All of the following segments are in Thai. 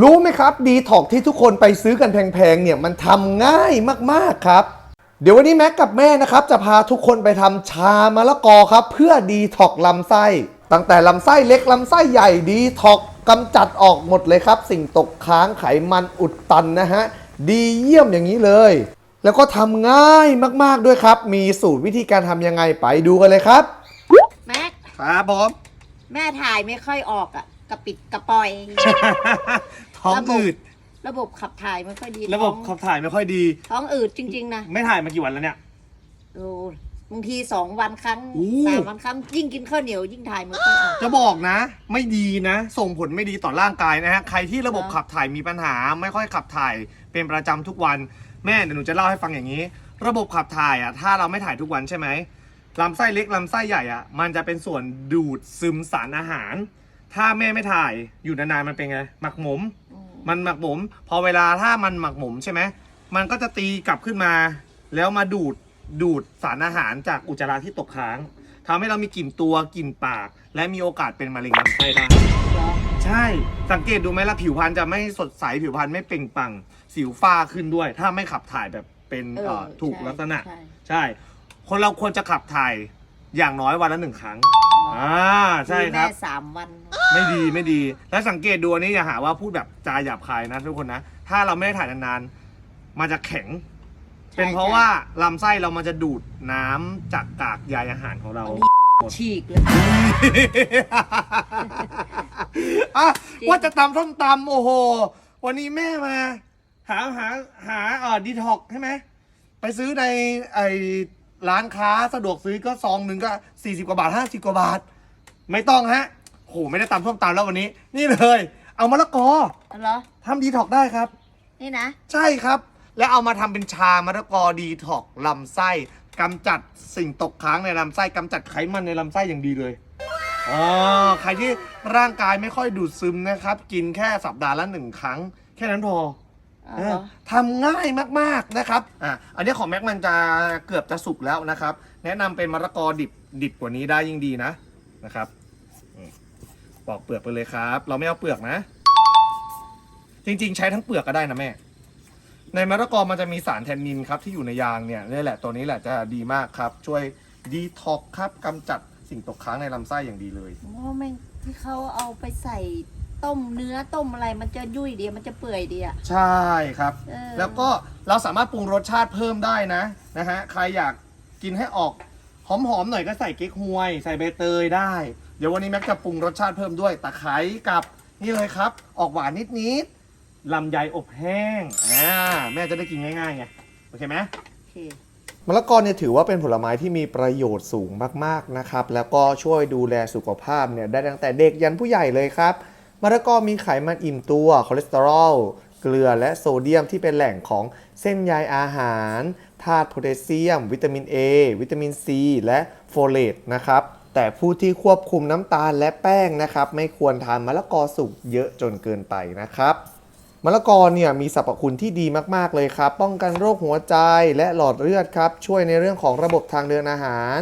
รู้ไหมครับดีท็อกที่ทุกคนไปซื้อกันแพงๆเนี่ยมันทำง่ายมากๆครับ เดี๋ยววันนี้แม็กกับแม่นะครับ จะพาทุกคนไปทำชามะละกอครับ เพื่อดีท็อกลำไส้ ตั้งแต่ลำไส้เล็กลำไส้ใหญ่ดีท็อกกำจัดออกหมดเลยครับ สิ่งตกค้างไขมันอุดตันนะฮะดีเยี่ยมอย่างนี้เลย แล้วก็ทำง่ายมากๆด้วยครับ มีสูตรวิธีการทำยังไงไปดูกันเลยครับแม็กครับผมแม่ถ่ายไม่ค่อยออกอะกระปิดกระปอย ท้องอืด ระบบขับถ่ายไม่ค่อยดีระบบท้ขัองบถ่ายไม่ค่อยดี ท้องอืดจริง ๆ นะไม่ถ่ายมากี่วันแล้วเนี่ย โอ้บางทีสองวันครั้งอู้ สามวันครั้ง ยิ่งกินข้าวเหนียวยิ่งถ่ายไม่ค่อยออก จะบอกนะ ไม่ดีนะ ส่งผลไม่ดีต่อร่างกายนะฮะ ใครที่ระบบเหรอขับถ่ายมีปัญหา ไม่ค่อยขับถ่ายเป็นประจำทุกวัน แม่เดี๋ยวหนูจะเล่าให้ฟังอย่างนี้ ระบบขับถ่ายอะ ถ้าเราไม่ถ่ายทุกวันใช่ไหมลำไส้เล็กลำไส้ใหญ่อะ มันจะเป็นส่วนดูดซึมสารอาหาร ถ้าแม่ไม่ถ่ายอยู่นานๆมันเป็นไง หมักหมมอื มมันหมักหมม พอเวลาถ้ามันหมักหมมใช่ไหมมันก็จะตีกลับขึ้นมา แล้วมาดูดดูดสารอาหารจากอุจจาระที่ตกค้างทำให้เรามีกลิ่นตัวกลิ่นปาก และมีโอกาสเป็นมะเร็งลำไส้ได้เหรอใช่ สังเกตดูไหมล่ะผิวพรรณจะไม่สดใสผิวพรรณไม่เปล่งปลังสิวฝ้าขึ้นด้วย ถ้าไม่ขับถ่ายแบบเป็นเออเอ่อถูกใช่ลักษณะใช่ใช่ คนเราควรจะขับถ่าย อย่างน้อยวันละหนึ่งครั้งอ่าใช่ครับแม่สามวัน ไม่ดีไม่ดี แล้วสังเกตดูอันนี้อย่าหาว่าพูดแบบจาหยาบคายนะทุกคนนะ ถ้าเราไม่ได้ถ่ายนานๆ มันจะแข็ง ใช่ เป็นเพราะว่าลำไส้เรามันจะดูดน้ำจากกากใยอาหารของเรา ฉีกเลย อะจริง ว่าจะตำส้มตำโอ้โห วันนี้แม่มา หาหาหาเอ่อดีท็อกใช่ไหม ไปซื้อในไอ ร้านค้าสะดวกซื้อก็ซองหนึ่งก็ 40 กว่าบาท 50 กว่าบาท ไม่ต้องฮะโหไม่ได้ตำส้มตำแล้ววันนี้ นี่เลย เอามะละกอเหรอ ทำดีท็อกได้ครับ นี่นะ ใช่ครับ แล้วเอามาทำเป็นชามะละกอดีท็อกลำไส้กำจัดสิ่งตกค้างในลำไส้กำจัดไขมันในลำไส้อย่างดีเลยอ๋อใครที่ร่างกายไม่ค่อยดูดซึมนะครับ กินแค่สัปดาห์ละหนึ่งครั้ง แค่นั้นพออ๋อ เออทำง่ายมากๆนะครับอะอันนี้ของแม็กมันจะเกือบจะสุกแล้วนะครับ แนะนำเป็นมะละกอดิบดิบกว่านี้ได้ยิ่งดีนะนะครับอืมปอกเปลือกไปเลยครับ เราไม่เอาเปลือกนะ จริงๆ ใช้ทั้งเปลือกก็ได้นะแม่ ในมะละกอมันจะมีสารแทนนินครับที่อยู่ในยางเนี่ยนี่แหละตัวนี้แหละจะดีมากครับ ช่วยดีท็อกครับกำจัดสิ่งตกค้างในลำไส้อย่างดีเลยเพราะว่าแม่งที่เขาเอาไปใส่ ต้มเนื้อต้มอะไรมันจะยุ่ยดีมันจะเปื่อยดีอะใช่ครับ เออ แล้วก็เราสามารถปรุงรสชาติเพิ่มได้นะนะฮะใครอยากกินให้ออกหอมๆหน่อยก็ใส่เก๊กฮวย ใส่ใบเตยได้ เดี๋ยววันนี้แม็กจะปรุงรสชาติเพิ่มด้วยตะไคร้กับนี่เลยครับ ออกหวานนิดๆลำไยอบแห้งอ่าแม่จะได้กินง่ายๆไงโอเคไหม โอเค มะละกอเนี่ยถือว่าเป็นผลไม้ที่มีประโยชน์สูงมากๆนะครับ แล้วก็ช่วยดูแลสุขภาพเนี่ยได้ตั้งแต่เด็กยันผู้ใหญ่เลยครับ มะละกอมีไขมันอิ่มตัวคอเลสเตอรอลเกลือและโซเดียมที่เป็นแหล่งของเส้นใยอาหารธาตุโพแทสเซียม วิตามิน A วิตามิน C และโฟเลตนะครับแต่ผู้ที่ควบคุมน้ำตาลและแป้งนะครับ ไม่ควรทานมะละกอสุกเยอะจนเกินไปนะครับมะละกอเนี่ยมีสรรพคุณที่ดีมาก ๆ เลยครับ ป้องกันโรคหัวใจและหลอดเลือดครับ ช่วยในเรื่องของระบบทางเดินอาหาร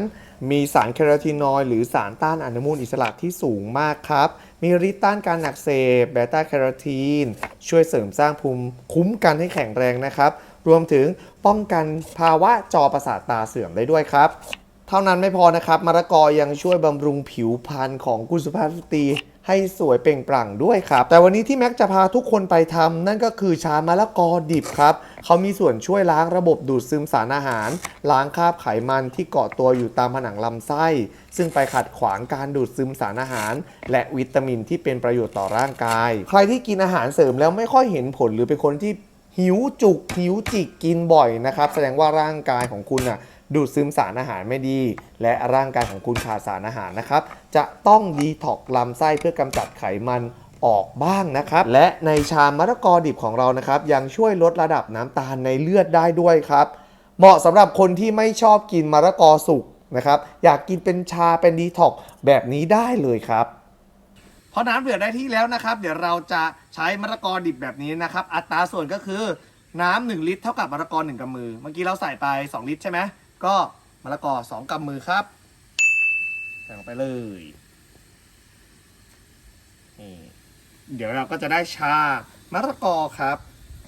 มีสารแคโรทีนอยด์หรือสารต้านอนุมูลอิสระที่สูงมากครับ มีฤทธิ์ต้านการหนักเสบเบต้าแคโรทีน ช่วยเสริมสร้างภูมิคุ้มกันให้แข็งแรงนะครับ รวมถึงป้องกันภาวะจอประสาทตาเสื่อมได้ด้วยครับ เท่านั้นไม่พอนะครับมะละกอยังช่วยบำรุงผิวพรรณของกุณสุภาพสตรีให้สวยเปล่งปลั่งด้วยครับ แต่วันนี้ที่แม็กจะพาทุกคนไปทำนั่นก็คือชามะละกอดิบครับ เขามีส่วนช่วยล้างระบบดูดซึมสารอาหาร ล้างคราบไขมันที่เกาะตัวอยู่ตามผนังลำไส้ ซึ่งไปขัดขวางการดูดซึมสารอาหาร และวิตามินที่เป็นประโยชน์ต่อร่างกาย ใครที่กินอาหารเสริมแล้วไม่ค่อยเห็นผลหรือเป็นคนที่หิวจุกหิวจิกกินบ่อยนะครับ แสดงว่าร่างกายของคุณน่ะ ดูดซึมสารอาหารไม่ดี และร่างกายของคุณขาดสารอาหารนะครับ จะต้องดีท็อกซ์ลำไส้เพื่อกำจัดไขมันออกบ้างนะครับ และในชามมะละกอดิบของเรานะครับ ยังช่วยลดระดับน้ำตาลในเลือดได้ด้วยครับ เหมาะสำหรับคนที่ไม่ชอบกินมะละกอสุกนะครับอยากกินเป็นชาเป็นดีท็อกซ์แบบนี้ได้เลยครับพอน้ำเดือดได้ที่แล้วนะครับ เดี๋ยวเราจะใช้มะละกอดิบแบบนี้นะครับ อัตราส่วนก็คือน้ำหนึ่งลิตรเท่ากับมะละกอหนึ่งกำมือ เมื่อกี้เราใส่ไป 2 ลิตรใช่ไหม ก็มะละกอสองกำมือครับใส่ลงไปเลยนี่เดี๋ยวเราก็จะได้ชามะละกอครับ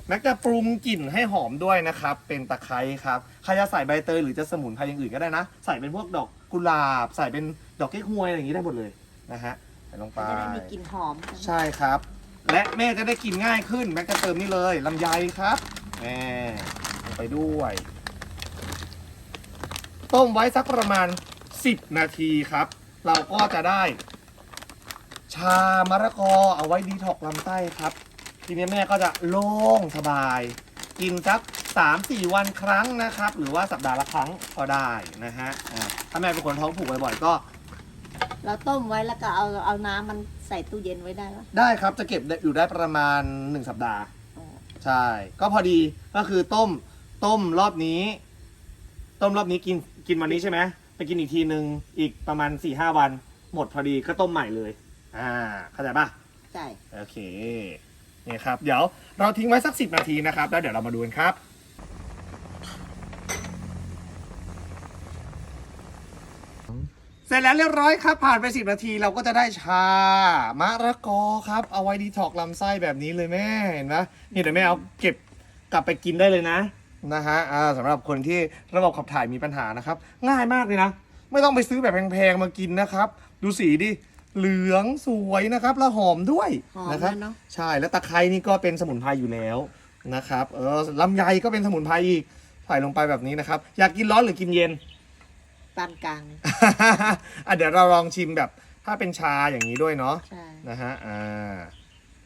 แม็กจะปรุงกลิ่นให้หอมด้วยนะครับ เป็นตะไคร้ครับใครจะใส่ใบเตยหรือจะสมุนไพรอย่างอื่นก็ได้นะ ใส่เป็นพวกดอกกุหลาบ ใส่เป็นดอกเก๊กฮวยอะไรอย่างนี้ได้หมดเลยนะฮะใส่ลงไปจะได้มีกลิ่นหอมใช่ครับ และแม่จะได้กินง่ายขึ้นแม็กจะเติมนี่เลยลำไยครับแม่ลงไปด้วย ต้มไว้สักประมาณ 10 นาทีครับ เราก็จะได้ ชามะละกอเอาไว้ดีท็อกซ์ลำไส้ครับ ทีนี้แม่ก็จะโล่งสบาย กินสัก3-4วันครั้งนะครับ หรือว่าสัปดาห์ละครั้งก็ได้นะฮะอ่าถ้าแม่เป็นคนท้องผูกบ่อยๆก็ เราต้มไว้แล้วก็เอาเอาน้ำมันใส่ตู้เย็นไว้ได้ปะได้ครับจะเก็บได้อยู่ได้ประมาณ 1 สัปดาห์ อ๋อใช่ ก็พอดีก็คือต้มต้มรอบนี้ ต้มรอบนี้กินกินวันนี้ใช่ไหมไปกินอีกทีหนึ่งอีกประมาณ4ี่ห้าวัน หมดพอดีก็ต้มใหม่เลย อ่าเข้าใจปะใช่โอเคเนี่ยครับ เดี๋ยวเราทิ้งไว้สักสิบนาทีนะครับ แล้วเดี๋ยวเรามาดูกันครับ เสร็จแล้วเรียบร้อยครับ ผ่านไป10นาทีเราก็จะได้ชามะระกอครับ เอาไว้ดีท็อกซ์ลำไส้แบบนี้เลยแม่เห็นไหมนี่เดี๋ยวแม่เอาเก็บกลับไปกินได้เลยนะ นะฮะอ่าสำหรับคนที่ระบบขับถ่ายมีปัญหานะครับ ง่ายมากเลยนะ ไม่ต้องไปซื้อแบบแพงๆมากินนะครับ ดูสีดิ เหลืองสวยนะครับ แล้วหอมด้วยหอมนะครับแล้วเนาะใช่แล้วตะไคร้นี่ก็เป็นสมุนไพรอยู่แล้วนะครับเออลำไยก็เป็นสมุนไพรอีกใส่ลงไปแบบนี้นะครับ อยากกินร้อนหรือกินเย็น ปานกลาง อะเดี๋ยวเราลองชิมแบบถ้าเป็นชาอย่างนี้ด้วยเนาะ ใช่ นะฮะ อ่า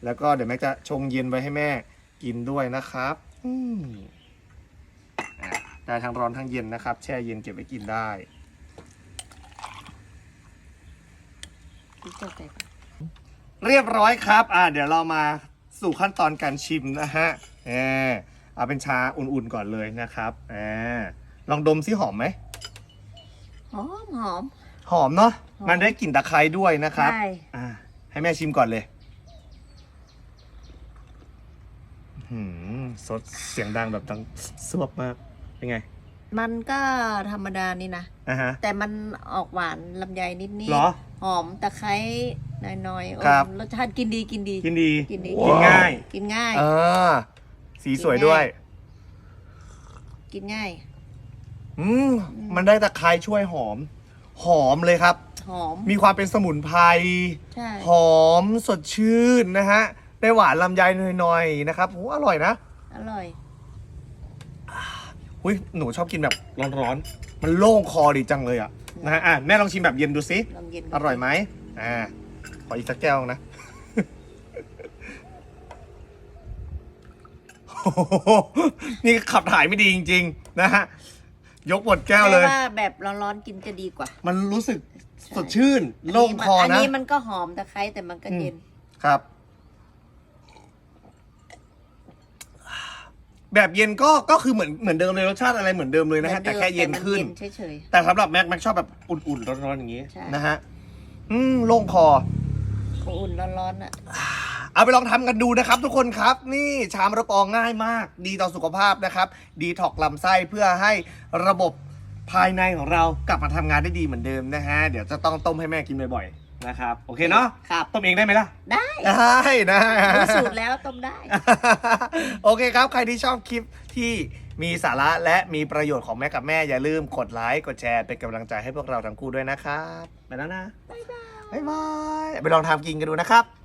แล้วก็เดี๋ยวแม็กจะชงเย็นไว้ให้แม่กินด้วยนะครับ อืมอะ ได้ทั้งร้อนทั้งเย็นนะครับ แช่เย็นเก็บไว้กินได้ที่เจ้าใจเรียบร้อยครับอ่าเดี๋ยวเรามาสู่ขั้นตอนการชิมนะฮะแอมเอาเป็นชาอุ่นๆก่อนเลยนะครับแอมลองดมซิหอมไหมหอมหอม หอมเนาะหอมมันได้กลิ่นตะไคร้ด้วยนะครับใช่ อ่าให้แม่ชิมก่อนเลยหืมสดเสียงดังแบบดังสวบมาก เป็นไงมันก็ธรรมดานี่นะ อะฮะ แต่มันออกหวานลำไยนิดนิดเหรอหอมตะไคร้หน่อยๆโอ้ครับ รสชาติกินดีกินดี กินดีกินดี กินง่ายกินง่ายอ่าสีสวยด้วย กินง่าย อืมมันได้ตะไคร้ช่วยหอม หอมเลยครับ หอม มีความเป็นสมุนไพร ใช่ หอมสดชื่นนะฮะ ได้หวานลำไยหน่อยๆนะครับโอ้อร่อยนะ อร่อย อุ้ยหนูชอบกินแบบร้อนๆมันโล่งคอดีจังเลยอะนะฮะอะแม่ลองชิมแบบเย็นดูสิลองเย็นดูอร่อยไหมอ่าขออีกสักแก้วนะโอ้โหนี่ขับถ่ายไม่ดีจริง ๆ นะฮะยกหมดแก้วเลยแต่ว่าแบบร้อนๆกินจะดีกว่ามันรู้สึกสดชื่น โล่งคออันนะนี้มันก็หอมตะไคร้แต่มันก็อืมเย็น ครับ แบบเย็นก็ก็คือเหมือนเหมือนเดิมเลยรสชาติอะไรเหมือนเดิมเลยนะฮะแต่แค่เย็นขึ้นแต่มัเฉย แต่สำหรับแม็กแม็กชอบแบบอุ่นๆร้อนๆอย่างนี้ใช่ นะฮะอืมโล่งคอ ๆอุ่นๆร้อนๆอะ เอาไปลองทำกันดูนะครับทุกคนครับ นี่ชามมะละกอง่ายมาก ดีต่อสุขภาพนะครับ ดีถอกลำไส้เพื่อให้ระบบภายในของเรากลับมาทำงานได้ดีเหมือนเดิมนะฮะ เดี๋ยวจะต้องต้มให้แม่กินบ่อยๆ นะครับ โอเคเนาะครับต้มเองได้ไหมล่ะ ได้ได้นะรู้สูตรแล้วต้มได้ โอเคครับ ใครที่ชอบคลิปที่มีสาระและมีประโยชน์ของแม่กับแม่อย่าลืมกดไลค์กดแชร์เป็นกำลังใจให้พวกเราทั้งคู่ด้วยนะครับไปแล้วนะ บ๊ายบายบ๊ายบายไปลองทำกินกันดูนะครับ